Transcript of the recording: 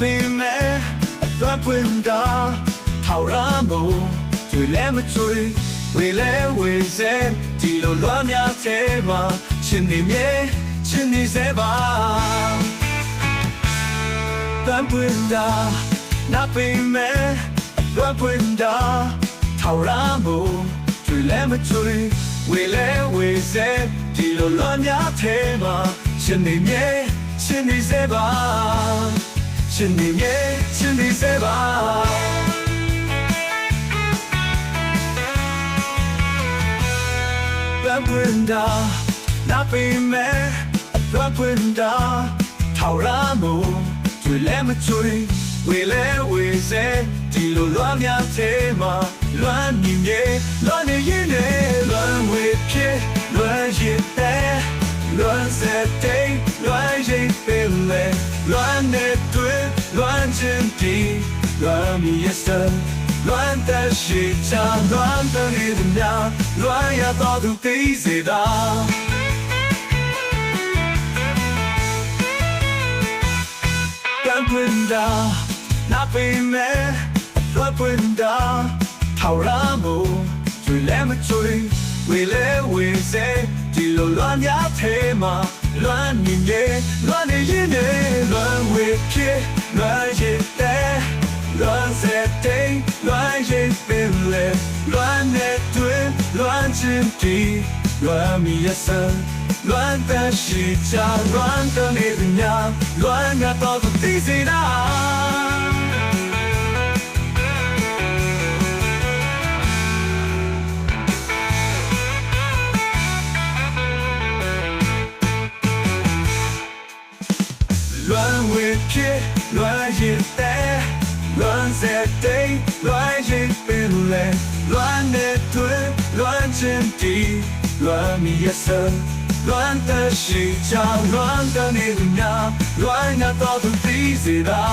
ပေမဲ့အတွက်ပွင့်တာထောက်ရမို့ကျွေလဲမကျွေဝေလဲဝေစဲဒီလိုလွမ်းများသေးမှာချင်းနေမြဲချင်းနေစေပါတန်ပွင့်တာနာပေမဲ့အတွက်ပွင့်တာထောက်ရမို့ကျွေလဲမကျွေဝေလဲဝေစဲဒီလိုလွမ်းများသေးမှာချင်းနေမြဲ ချင်းနေစေပါရှင်နေမြဲရှင်နေစေပါဘန်ပွင့်တာနာပေမဲ့ဘန်ပွင့်တာထောက်ရမို့တွေ့လဲမချွေဝေလဲဝေစေဒီလိုလွမ်းများသေးမှာလွမ်းနေမြဲလွမ်းနေရင်လည်းလွမ်းဝေဖြစ်လွမ်းရည်တဲ့လွမ်းစတဲ့လွ မ်းရည်ပင်လေလွမ်းနေတွေ့လွမ်းချင်တီလွမ်းမီရစလွမ်းတဲ့ရှိချာလွမ်းတဲ့နေမြလွမ်းရတော့သူသိစေတာကန်ပွင့်တာနာပေ မဲ့လွတ်ပွင့်တာထောက်ရမို့ကျွေလဲမကျွေဝေလဲဝေစေဒီလိုလွမ်းများသေးမှာလွမ်းနေနေလွမ်းနေရင်နေလွမ်းဝေဖြစ်လွမ်းရည်တဲ့လွမ်းစတဲ့လွမ်းရည်ပင်လေလွမ်းနေတွေ့လွမ်းချင်တီလွမ်းမီရစံလွမ်းတဲ့ရှိချာလွမ်းတဲ့နေမြလွမ်းငါတော့သိစေတာ ဖြစ်လွမ်းရည်တဲ့လွမ်းစတဲ့လွမ်းရည်ပင်လေလွမ်းနေတွေ့လွမ်းချင်တီလွမ်းမီရစံလွမ်းတဲ့ရှိချလွမ်းတဲ့နေမြလွမ်းရတော့သူသိစေတာ